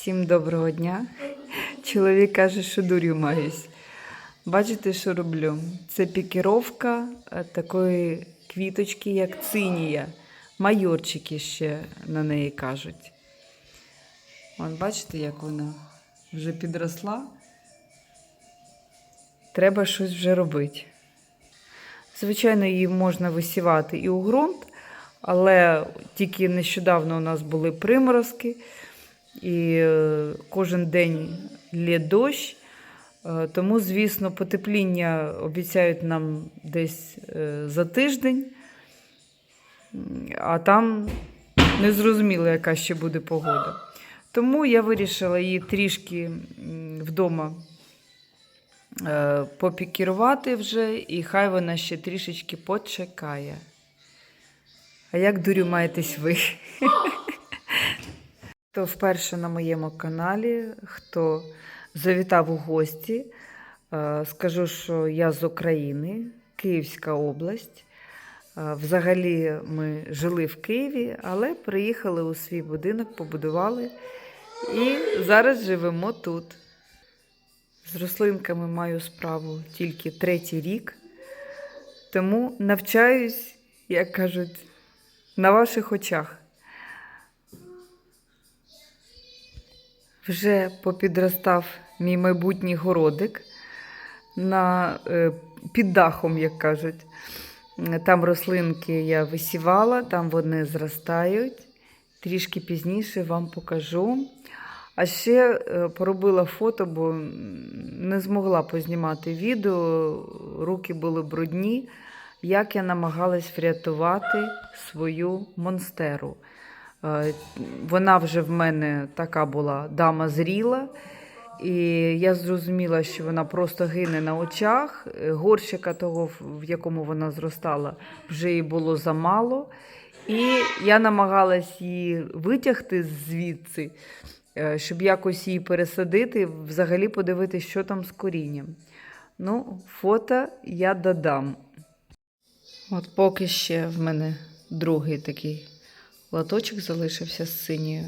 Всім доброго дня. Чоловік каже, що дурю маюсь. Бачите, що роблю? Це пікіровка е, такої квіточки, як цинія. Майорчики ще на неї кажуть. Вон, бачите, як вона вже підросла. Треба щось вже робити. Звичайно, її можна висівати і у ґрунт, але тільки нещодавно у нас були приморозки, і е, кожен день лє дощ. Е, Тому, звісно, потепління обіцяють нам десь е, за тиждень, а там незрозуміло, яка ще буде погода. Тому я вирішила її трішки вдома попікірувати вже, і хай вона ще трішечки почекає. А як дурю маєтесь ви? Хто вперше на моєму каналі, хто завітав у гості, е, скажу, що я з України, Київська область. Е, Взагалі ми жили в Києві, але приїхали у свій будинок, побудували і зараз живемо тут. З рослинками маю справу тільки третій рік, тому навчаюсь, як кажуть, на ваших очах. Вже попідростав мій майбутній городик на, е, під дахом, як кажуть. Там рослинки я висівала, там вони зростають. Трішки пізніше вам покажу. А ще е, поробила фото, бо не змогла познімати відео, руки були брудні, як я намагалась врятувати свою монстеру. Е, Вона вже в мене така була дама зріла, і я зрозуміла, що вона просто гине на очах. Горщика того, в- в якому вона зростала, вже їй було замало. І я намагалась її витягти звідси, е, щоб якось її пересадити, взагалі подивитися, що там з корінням. Ну, фото я додам. От поки ще в мене другий такий латочок залишився з синьою.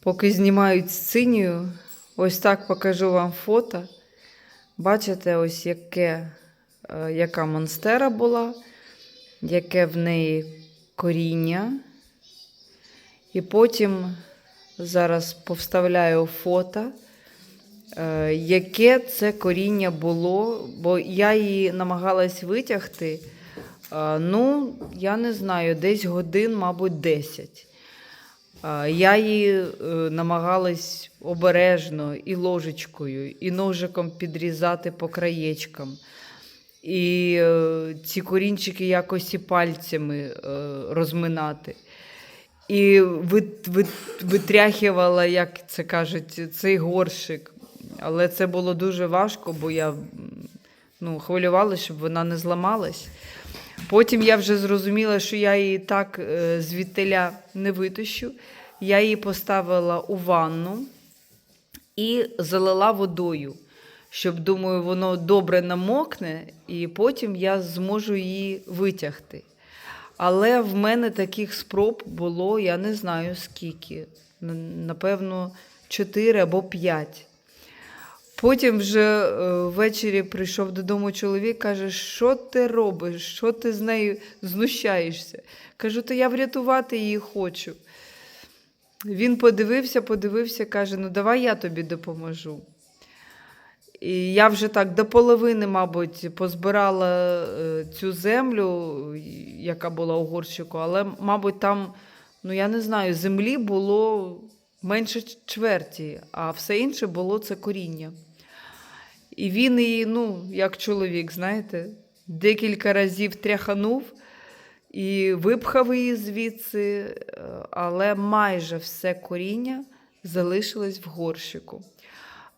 Поки знімають з синьою, ось так покажу вам фото. Бачите, ось яке, е, яка монстера була, яке в неї коріння. І потім зараз повставляю фото, е, яке це коріння було, бо я її намагалась витягти. Е, Ну, я не знаю, десь годин, мабуть, 10. Е, Я її е, намагалась обережно і ложечкою, і ножиком підрізати по краєчкам. І ці корінчики якось і пальцями розминати. І вит, вит, витряхувала, як це кажуть, цей горщик. Але це було дуже важко, бо я ну, хвилювалася, щоб вона не зламалась. Потім я вже зрозуміла, що я її так е, звідтиля не витащу. Я її поставила у ванну і залила водою, щоб, думаю, воно добре намокне, і потім я зможу її витягти. Але в мене таких спроб було, я не знаю скільки. Напевно, 4 або 5. Потім вже е, ввечері прийшов додому чоловік, каже, що ти робиш, що ти з нею знущаєшся. Кажу, то я врятувати її хочу. Він подивився, подивився, каже: ну давай я тобі допоможу. І я вже так до половини, мабуть, позбирала е, цю землю, яка була у горщику, але, мабуть, там, ну я не знаю, землі було менше чверті, а все інше було це коріння. І він її, ну, як чоловік, знаєте, декілька разів тряханув і випхав її звідси, е, але майже все коріння залишилось в горщику.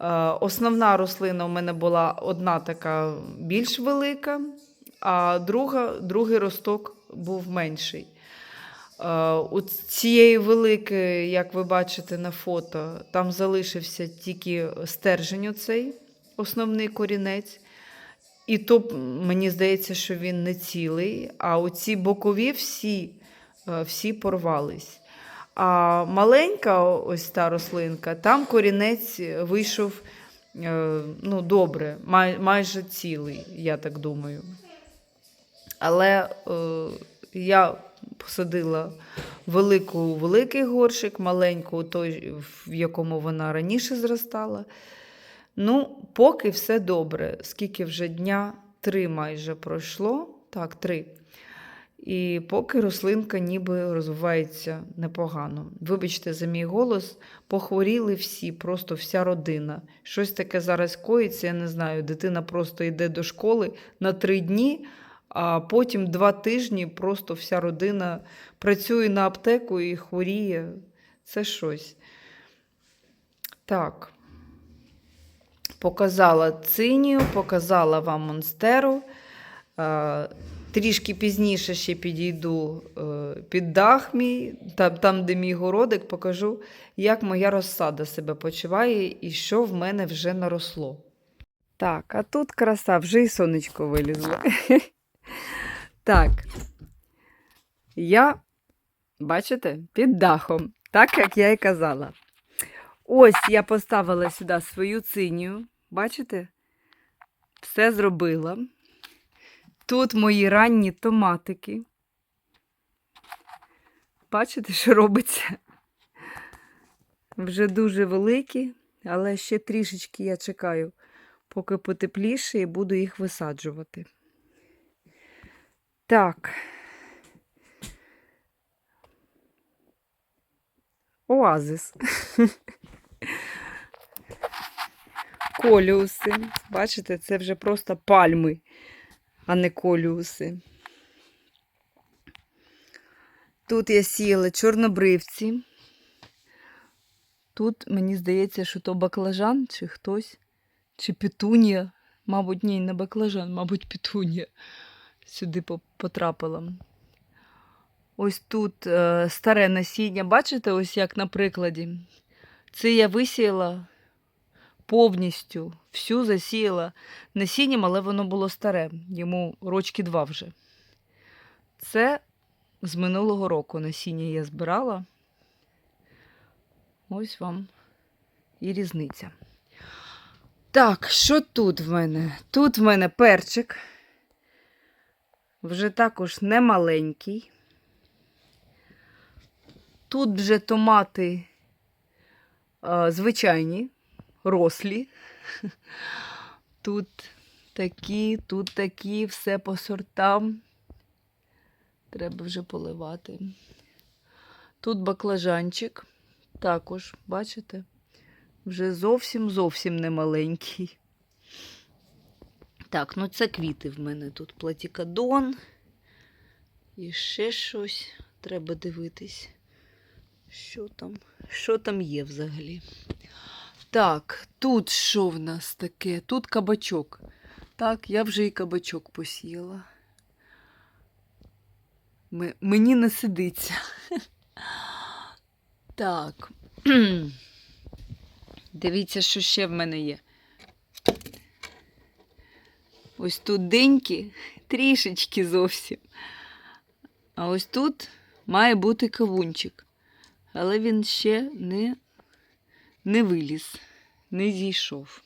Е, Основна рослина у мене була одна така більш велика, а друга, другий росток був менший. Е, У цієї великої, як ви бачите на фото, там залишився тільки стержень оцей, основний корінець. І то мені здається, що він не цілий, а оці бокові всі, е, всі порвались. А маленька ось та рослинка, там корінець вийшов е, ну, добре, май, майже цілий, я так думаю. Але е, я посадила велику великий горшик, маленьку, той, в якому вона раніше зростала. Ну, поки все добре. Скільки вже дня три майже пройшло. Так, три. І поки рослинка ніби розвивається непогано. Вибачте, за мій голос, похворіли всі, просто вся родина. Щось таке зараз коїться, я не знаю. Дитина просто йде до школи на три дні, а потім два тижні просто вся родина працює на аптеку і хворіє. Це щось. Так. Показала цинію, показала вам монстеру. Е, Трішки пізніше ще підійду е, під дах мій, там, там, де мій городик, покажу, як моя розсада себе почуває і що в мене вже наросло. Так, а тут краса, вже і сонечко вилізло. Так. Я, бачите, під дахом, так як я і казала. Ось я поставила сюди свою цинію. Бачите? Все зробила. Тут мої ранні томатики. Бачите, що робиться? Вже дуже великі, але ще трішечки я чекаю, поки потепліше, і буду їх висаджувати. Так. Оазис. Коліуси. Бачите, це вже просто пальми, а не коліуси. Тут я сіяла чорнобривці. Тут мені здається, що то баклажан, чи хтось, чи петунія. Мабуть, ні, не баклажан, мабуть, петунія. Сюди потрапила. Ось тут е, старе насіння. Бачите, ось як на прикладі. Це я висіяла повністю, всю засіяла насінням, але воно було старе, йому рочки два вже. Це з минулого року насіння я збирала. Ось вам і різниця. Так, що тут в мене? Тут в мене перчик. Вже також не маленький. Тут вже томати а, звичайні, рослі. Тут такі, тут такі, все по сортам. Треба вже поливати. Тут баклажанчик. Також, бачите? Вже зовсім зовсім не маленький. Так, ну це квіти в мене тут платікадон. І ще щось. Треба дивитись. Що там? Що там є взагалі? Так, тут що в нас таке? Тут кабачок. Так, я вже і кабачок посіяла. Мені не сидиться. Так. Дивіться, що ще в мене є. Ось тут деньки, трішечки зовсім. А ось тут має бути кавунчик. Але він ще не, не виліз, не зійшов.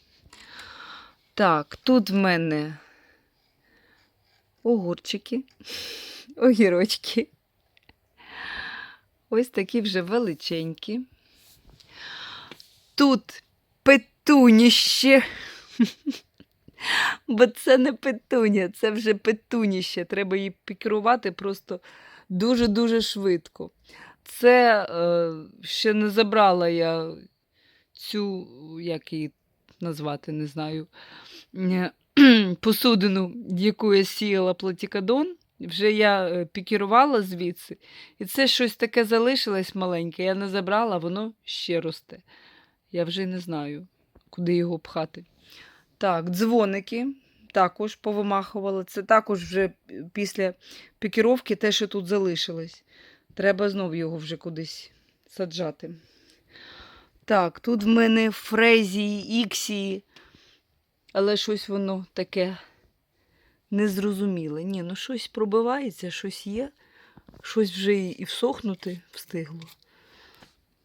Так, тут в мене огурчики, огірочки. Ось такі вже величенькі. Тут петуніще. Бо це не петуня, це вже петуніще. Треба її пікірувати просто дуже-дуже швидко. Це е, ще не забрала я цю, як її назвати, не знаю, е, посудину, яку я сіяла платікадон. Вже я е, пікірувала звідси. І це щось таке залишилось маленьке. Я не забрала, воно ще росте. Я вже не знаю, куди його пхати. Так, дзвоники також повимахувала. Це також вже після пікіровки те, що тут залишилось. Треба знов його вже кудись саджати. Так, тут в мене фрезії, іксії, але щось воно таке незрозуміле. Ні, ну щось пробивається, щось є, щось вже і всохнути встигло.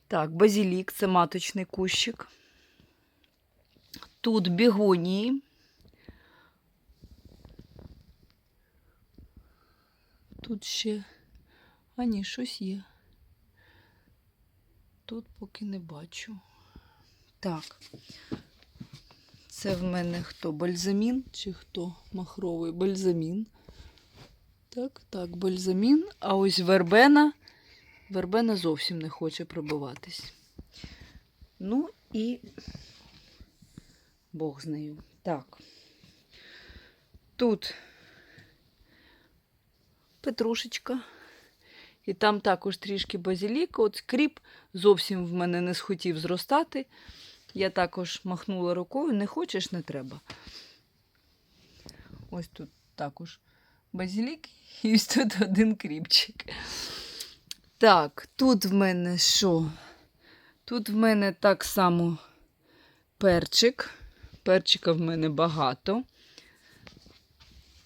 Так, базілік це маточний кущик. Тут бігонії. Тут ще. А ні, щось є. Тут поки не бачу. Так. Це в мене хто? Бальзамін чи хто? Махровий бальзамін. Так, так, бальзамін. А ось вербена. Вербена зовсім не хоче пробиватись. Ну і Бог з нею. Так. Тут петрушечка. І там також трішки базиліка. От кріп зовсім в мене не схотів зростати. Я також махнула рукою, не хочеш, не треба. Ось тут також базилік і ось тут один кріпчик. Так, тут в мене що? Тут в мене так само перчик. Перчика в мене багато,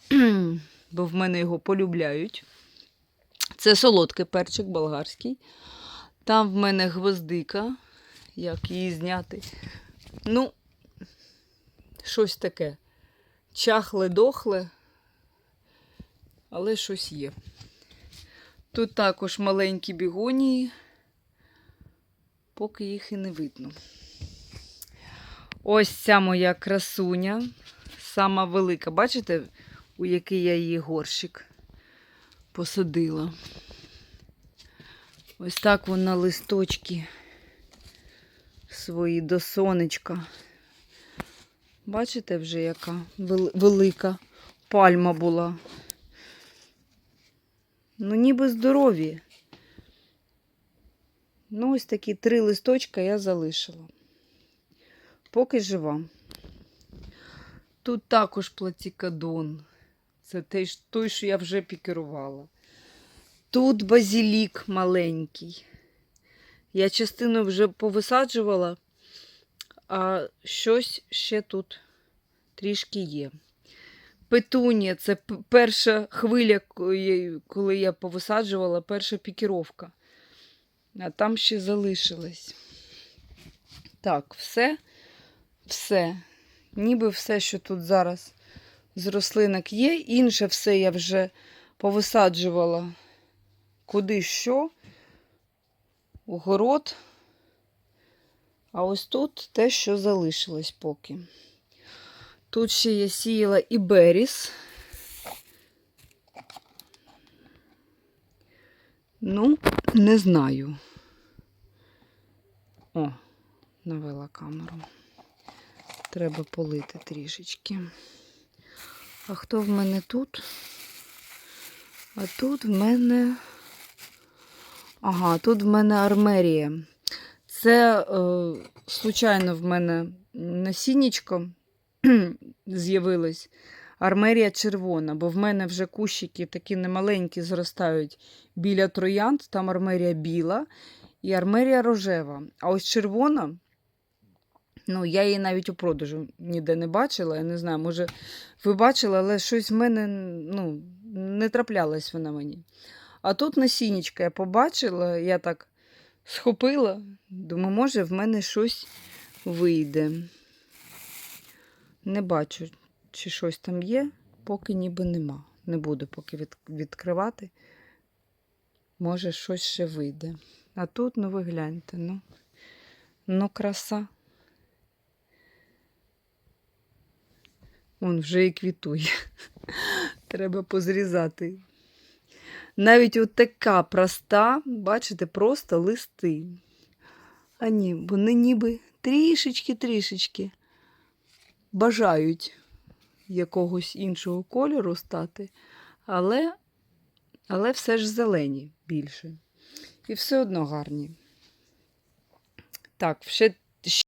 бо в мене його полюбляють. Це солодкий перчик болгарський. Там в мене гвоздика. Як її зняти? Ну, щось таке. Чахле, дохле, але щось є. Тут також маленькі бігонії, поки їх і не видно. Ось ця моя красуня, сама велика. Бачите, у який я її горщик посадила. Ось так вона листочки свої до сонечка. Бачите вже, яка велика пальма була. Ну, ніби здорові. Ну, ось такі три листочка я залишила. Поки жива. Тут також платікадон. Це той, що я вже пікерувала. Тут базілік маленький. Я частину вже повисаджувала, а щось ще тут трішки є. Петунія це перша хвиля, коли я повисаджувала, перша пікіровка. А там ще залишилось. Так, все, все. Ніби все, що тут зараз з рослинок є. Інше все я вже повисаджувала куди що. Огород. А ось тут те, що залишилось поки. Тут ще я сіяла і беріс. Ну, не знаю. О, навела камеру. Треба полити трішечки. А хто в мене тут? А тут в мене. Ага, тут в мене армерія. Це, е, случайно, в мене насіннячко з'явилось. Армерія червона, бо в мене вже кущики такі немаленькі зростають біля троянд, там армерія біла і армерія рожева. А ось червона, ну, я її навіть у продажу ніде не бачила. Я не знаю, може, ви бачили, але щось в мене ну, не траплялась вона мені. А тут насіннячка я побачила, я так схопила, думаю, може, в мене щось вийде. Не бачу, чи щось там є, поки ніби нема. Не буду поки від, відкривати. Може, щось ще вийде. А тут, ну ви гляньте, ну, ну краса. Вон вже і квітує. Треба позрізати. Навіть от така проста, бачите, просто листи. А ні, вони ніби трішечки-трішечки бажають якогось іншого кольору стати, але, але все ж зелені більше. І все одно гарні. Так, ще